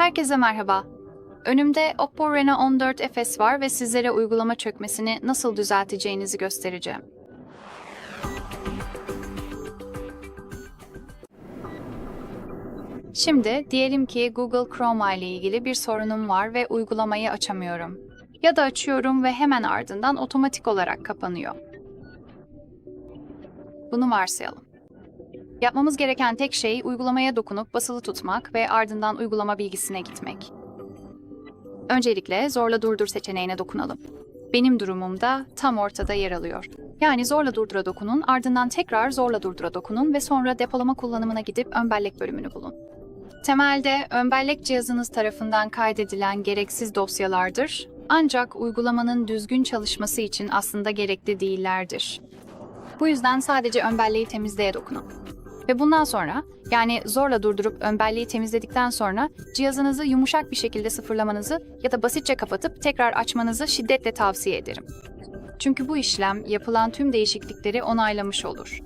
Herkese merhaba. Önümde Oppo Reno 14 FS var ve sizlere uygulama çökmesini nasıl düzelteceğinizi göstereceğim. Şimdi diyelim ki Google Chrome ile ilgili bir sorunum var ve uygulamayı açamıyorum. Ya da açıyorum ve hemen ardından otomatik olarak kapanıyor. Bunu varsayalım. Yapmamız gereken tek şey uygulamaya dokunup basılı tutmak ve ardından uygulama bilgisine gitmek. Öncelikle zorla durdur seçeneğine dokunalım. Benim durumumda tam ortada yer alıyor. Yani zorla durdura dokunun, ardından tekrar zorla durdura dokunun ve sonra depolama kullanımına gidip ön bellek bölümünü bulun. Temelde ön bellek cihazınız tarafından kaydedilen gereksiz dosyalardır. Ancak uygulamanın düzgün çalışması için aslında gerekli değillerdir. Bu yüzden sadece ön belleği temizleye dokunun. Ve bundan sonra yani zorla durdurup ön belleği temizledikten sonra cihazınızı yumuşak bir şekilde sıfırlamanızı ya da basitçe kapatıp tekrar açmanızı şiddetle tavsiye ederim. Çünkü bu işlem yapılan tüm değişiklikleri onaylamış olur.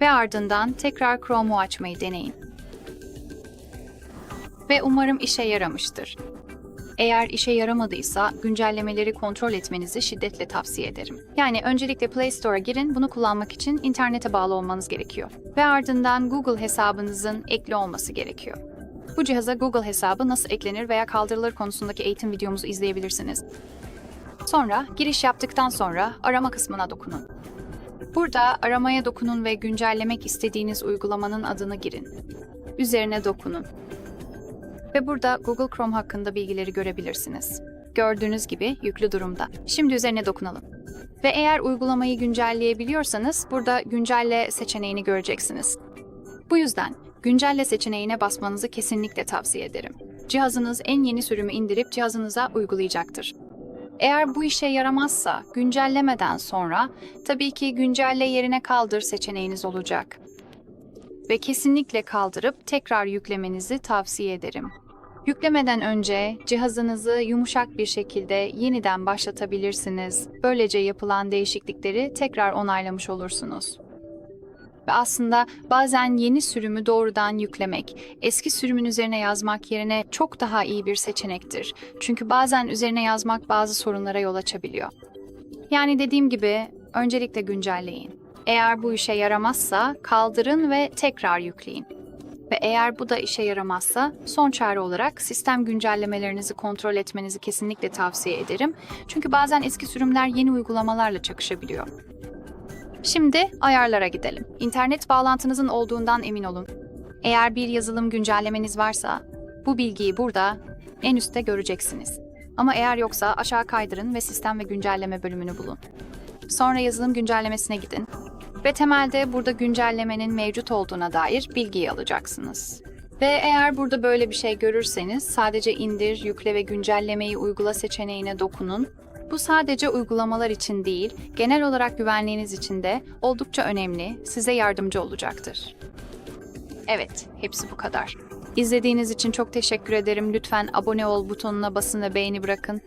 Ve ardından tekrar Chrome'u açmayı deneyin. Ve umarım işe yaramıştır. Eğer işe yaramadıysa güncellemeleri kontrol etmenizi şiddetle tavsiye ederim. Yani öncelikle Play Store'a girin, bunu kullanmak için internete bağlı olmanız gerekiyor. Ve ardından Google hesabınızın ekli olması gerekiyor. Bu cihaza Google hesabı nasıl eklenir veya kaldırılır konusundaki eğitim videomuzu izleyebilirsiniz. Sonra giriş yaptıktan sonra arama kısmına dokunun. Burada aramaya dokunun ve güncellemek istediğiniz uygulamanın adını girin. Üzerine dokunun ve burada Google Chrome hakkında bilgileri görebilirsiniz. Gördüğünüz gibi yüklü durumda. Şimdi üzerine dokunalım. Ve eğer uygulamayı güncelleyebiliyorsanız burada güncelle seçeneğini göreceksiniz. Bu yüzden güncelle seçeneğine basmanızı kesinlikle tavsiye ederim. Cihazınız en yeni sürümü indirip cihazınıza uygulayacaktır. Eğer bu işe yaramazsa güncellemeden sonra tabii ki güncelle yerine kaldır seçeneğiniz olacak ve kesinlikle kaldırıp tekrar yüklemenizi tavsiye ederim. Yüklemeden önce cihazınızı yumuşak bir şekilde yeniden başlatabilirsiniz. Böylece yapılan değişiklikleri tekrar onaylamış olursunuz. Ve aslında bazen yeni sürümü doğrudan yüklemek, eski sürümün üzerine yazmak yerine çok daha iyi bir seçenektir. Çünkü bazen üzerine yazmak bazı sorunlara yol açabiliyor. Yani dediğim gibi öncelikle güncelleyin. Eğer bu işe yaramazsa kaldırın ve tekrar yükleyin. Ve eğer bu da işe yaramazsa son çare olarak sistem güncellemelerinizi kontrol etmenizi kesinlikle tavsiye ederim. Çünkü bazen eski sürümler yeni uygulamalarla çakışabiliyor. Şimdi ayarlara gidelim. İnternet bağlantınızın olduğundan emin olun. Eğer bir yazılım güncellemeniz varsa bu bilgiyi burada en üstte göreceksiniz. Ama eğer yoksa aşağı kaydırın ve sistem ve güncelleme bölümünü bulun. Sonra yazılım güncellemesine gidin ve temelde burada güncellemenin mevcut olduğuna dair bilgiyi alacaksınız. Ve eğer burada böyle bir şey görürseniz sadece indir, yükle ve güncellemeyi uygula seçeneğine dokunun. Bu sadece uygulamalar için değil, genel olarak güvenliğiniz için de oldukça önemli, size yardımcı olacaktır. Evet, hepsi bu kadar. İzlediğiniz için çok teşekkür ederim. Lütfen abone ol butonuna basın ve beğeni bırakın.